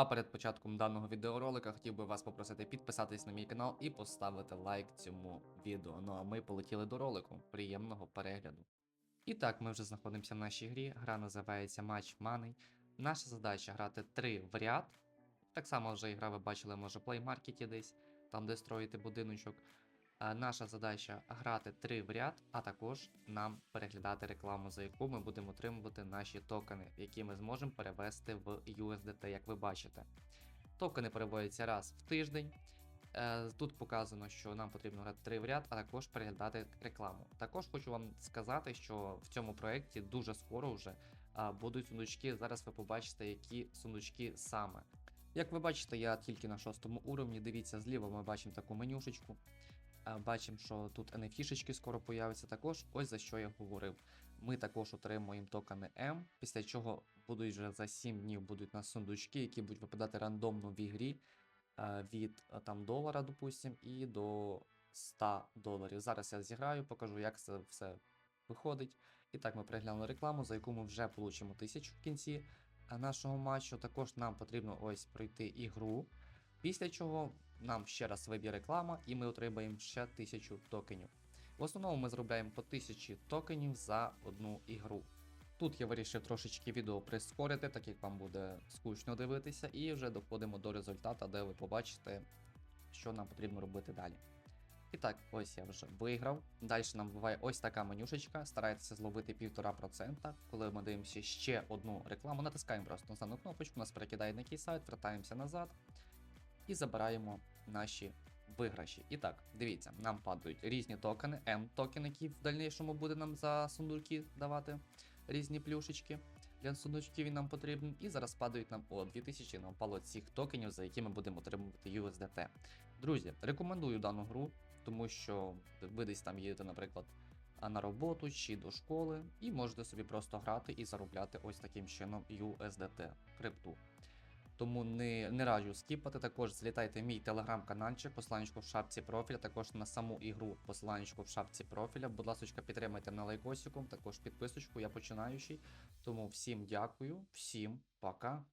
А перед початком даного відеоролика хотів би вас попросити підписатись на мій канал і поставити лайк цьому відео. Ну а ми полетіли до ролику. Приємного перегляду. І так, ми вже знаходимося в нашій грі. Гра називається Match Money. Наша задача грати 3 в ряд. Так само вже ігра ви бачили, може, в плеймаркеті десь, там де строїти будиночок. Е, Наша задача грати 3 в ряд, а також нам переглядати рекламу, за яку ми будемо отримувати наші токени, які ми зможемо перевести в USDT, як ви бачите. Токени переводяться раз в тиждень. Е, Тут показано, що нам потрібно грати 3 в ряд, а також переглядати рекламу. Також хочу вам сказати, що в цьому проєкті дуже скоро вже будуть сундучки. Зараз ви побачите, які сундучки саме. Як ви бачите, я тільки на шостому уровні. Дивіться, зліва ми бачимо таку менюшечку. Е, Бачимо, що тут NFT-шечки скоро появляться. Також ось за що я говорив. Ми також отримуємо токени М, після чого будуть вже за 7 днів будуть на сундучки, які будуть випадати рандомно в ігрі е, від е, там долара, допустим, і до 100 доларів. Зараз я зіграю, покажу, як це все виходить. І так, ми переглянули рекламу, за яку ми вже получимо 1000 в кінці нашого матчу. Також нам потрібно ось пройти ігру. Після чого нам ще раз виб'є реклама, і ми отримаємо ще 1000 токенів. В основному ми заробляємо по 1000 токенів за одну ігру. Тут я вирішив трошечки відео прискорити, так як вам буде скучно дивитися, і вже доходимо до результату, де ви побачите, що нам потрібно робити далі. І так, ось я вже виграв. Далі нам буває ось така менюшечка. Старайтеся зловити 1,5%. Коли ми дивимося ще одну рекламу, натискаємо просто на дану кнопочку, нас перекидає на якийсь сайт, вертаємося назад і забираємо наші виграші. І так, дивіться, нам падають різні токени, М-токен, який в дальнішому буде нам за сундуки давати різні плюшечки. Для сундучків він нам потрібен. І зараз падають нам о 2000 нам впало цих токенів, за які ми будемо отримувати USDT. Друзі, рекомендую дану гру, тому що ви десь там їдете, наприклад, на роботу чи до школи, і можете собі просто грати і заробляти ось таким чином USDT крипту. Тому не, не раджу скіпати. Також злітайте в мій телеграм-каналчик, посиланнячко в шапці профіля, також на саму ігру посиланнячко в шапці профіля. Будь ласка, підтримайте мене лайкосиком, також підписочку, я починаючий. Тому всім дякую, всім пока.